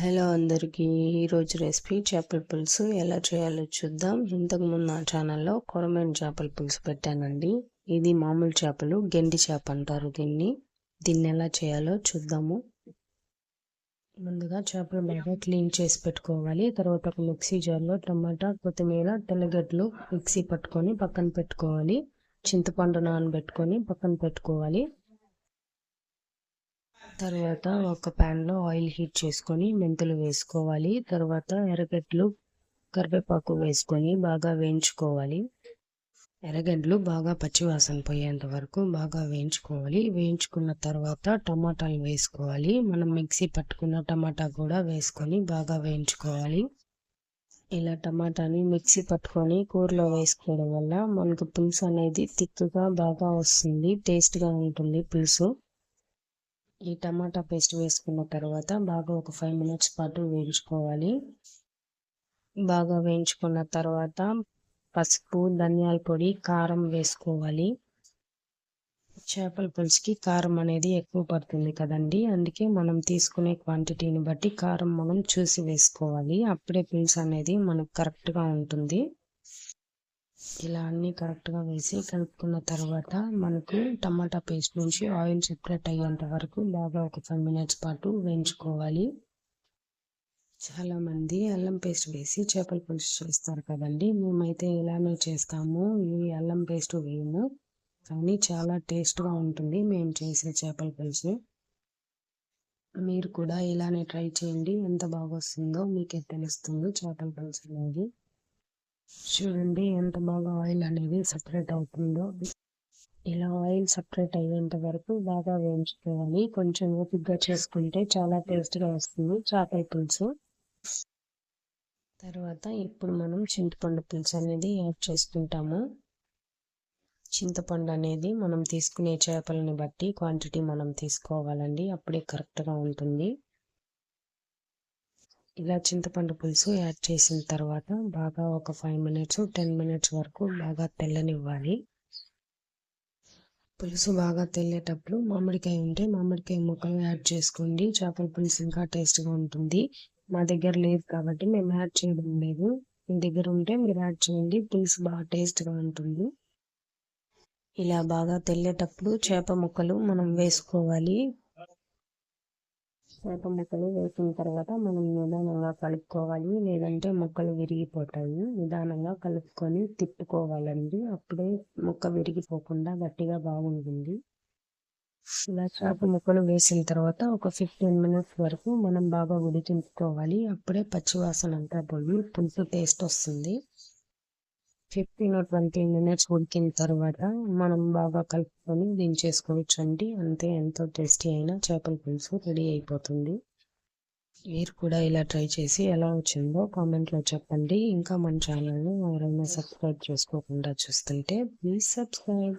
Hello అందరికీ ఈరోజు recipe చేపల పులుసు ఎలా చేయాలో చూద్దాం. ఇంతకుముందు నా ఛానల్లో కొరమైన చేపల పులుసు పెట్టానండి. ఇది మామూలు చేపలు గెండి చేప అంటారు దీన్ని. దీన్ని ఎలా చేయాలో చూద్దాము. ముందుగా చేపలు బాగా క్లీన్ చేసి పెట్టుకోవాలి. తర్వాత ఒక మిక్సీ జార్లో టమాటా కొత్తిమీర తెల్లగడ్డలు మిక్సీ పట్టుకొని పక్కన పెట్టుకోవాలి. చింతపండు నానబెట్టుకొని పక్కన పెట్టుకోవాలి. తర్వాత ఒక ప్యాన్లో ఆయిల్ హీట్ చేసుకొని మెంతులు వేసుకోవాలి. తర్వాత ఎర్రగడ్డలు కరివేపాకు వేసుకొని బాగా వేయించుకోవాలి. ఎర్రగడ్డలు బాగా పచ్చివాసన పోయేంత వరకు బాగా వేయించుకోవాలి. వేయించుకున్న తర్వాత టమాటాలు వేసుకోవాలి. మనం మిక్సీ పట్టుకున్న టమాటా కూడా వేసుకొని బాగా వేయించుకోవాలి. ఇలా టమాటాని మిక్సీ పట్టుకొని కూరలో వేసుకోవడం వల్ల మనకు పులుసు అనేది తిక్కుగా బాగా వస్తుంది. టేస్ట్గా ఉంటుంది పులుసు. ఈ టమాటా పేస్ట్ వేసుకున్న తర్వాత బాగా ఒక ఫైవ్ మినిట్స్ పాటు వేయించుకోవాలి. బాగా వేయించుకున్న తర్వాత పసుపు ధనియాల పొడి కారం వేసుకోవాలి. చేపల పులుసుకి కారం అనేది ఎక్కువ పడుతుంది కదండి. అందుకే మనం తీసుకునే క్వాంటిటీని బట్టి కారం మనం చూసి వేసుకోవాలి. అప్పుడే పులుసు అనేది మనకు కరెక్ట్గా ఉంటుంది. ఇలా అన్నీ కరెక్ట్గా వేసి కలుపుకున్న తర్వాత మనకు టమాటా పేస్ట్ నుంచి ఆయిల్ సెపరేట్ అయ్యేంత వరకు బాగా ఒక ఫైవ్ మినిట్స్ పాటు వేయించుకోవాలి. చాలామంది అల్లం పేస్ట్ వేసి చేపల పులుసు చేస్తారు కదండి. మేమైతే ఇలానే చేస్తాము. ఈ అల్లం పేస్ట్ వేయము. కానీ చాలా టేస్ట్గా ఉంటుంది మేము చేసే చేపల పులుసు. మీరు కూడా ఇలానే ట్రై చేయండి. ఎంత బాగా వస్తుందో మీకే తెలుస్తుంది చేపల పులుసు అనేది. చూడండి ఎంత బాగా ఆయిల్ అనేది సపరేట్ అవుతుందో. ఇలా ఆయిల్ సపరేట్ అయ్యేంత వరకు బాగా వేయించుకోవాలి. కొంచెం ఓపిక్గా చేసుకుంటే చాలా టేస్ట్గా వస్తుంది. చేపల పులుసు. తర్వాత ఇప్పుడు మనం చింతపండు పులుసు అనేది యాడ్ చేసుకుంటాము. చింతపండు అనేది మనం తీసుకునే చేపలని బట్టి క్వాంటిటీ మనం తీసుకోవాలండి. అప్పుడే కరెక్ట్గా ఉంటుంది. ఇలా చింతపండు పులుసు యాడ్ చేసిన తర్వాత బాగా ఒక ఫైవ్ మినిట్స్ టెన్ మినిట్స్ వరకు బాగా తెల్లనివ్వాలి. పులుసు బాగా తెల్లేటప్పుడు మామిడికాయ ఉంటే మామిడికాయ ముక్కలు యాడ్ చేసుకోండి. చేపల పులుసు ఇంకా టేస్ట్గా ఉంటుంది. మా దగ్గర లేదు కాబట్టి మేము యాడ్ చేయడం లేదు. మీ దగ్గర ఉంటే మీరు యాడ్ చేయండి. పులుసు బాగా టేస్ట్గా ఉంటుంది. ఇలా బాగా తెల్లేటప్పుడు చేప ముక్కలు మనం వేసుకోవాలి. చేప ముక్కలు వేసిన తర్వాత మనం నిదానంగా కలుపుకోవాలి. లేదంటే ముక్కలు విరిగిపోతాయి. నిదానంగా కలుపుకొని తిప్పుకోవాలండి. అప్పుడే ముక్క విరిగిపోకుండా గట్టిగా బాగుంటుంది. ఇలా చేప ముక్కలు వేసిన తర్వాత ఒక ఫిఫ్టీన్ మినిట్స్ వరకు మనం బాగా ఉడికించుకోవాలి అప్పుడే పచ్చివాసన అంతా పోయి పులుసు టేస్ట్ వస్తుంది. ఫిఫ్టీన్ ట్వంటీ మినిట్స్ ఉడికిన తర్వాత మనం బాగా కలుపుకొని దించేసుకోవచ్చు అండి అంతే ఎంతో టేస్టీ అయిన చేపల పులుసు రెడీ అయిపోతుంది. మీరు కూడా ఇలా ట్రై చేసి ఎలా వచ్చిందో కామెంట్లో చెప్పండి. ఇంకా మన ఛానల్ని ఎవరైనా సబ్స్క్రైబ్ చేసుకోకుండా చూస్తుంటే ప్లీజ్ సబ్స్క్రైబ్.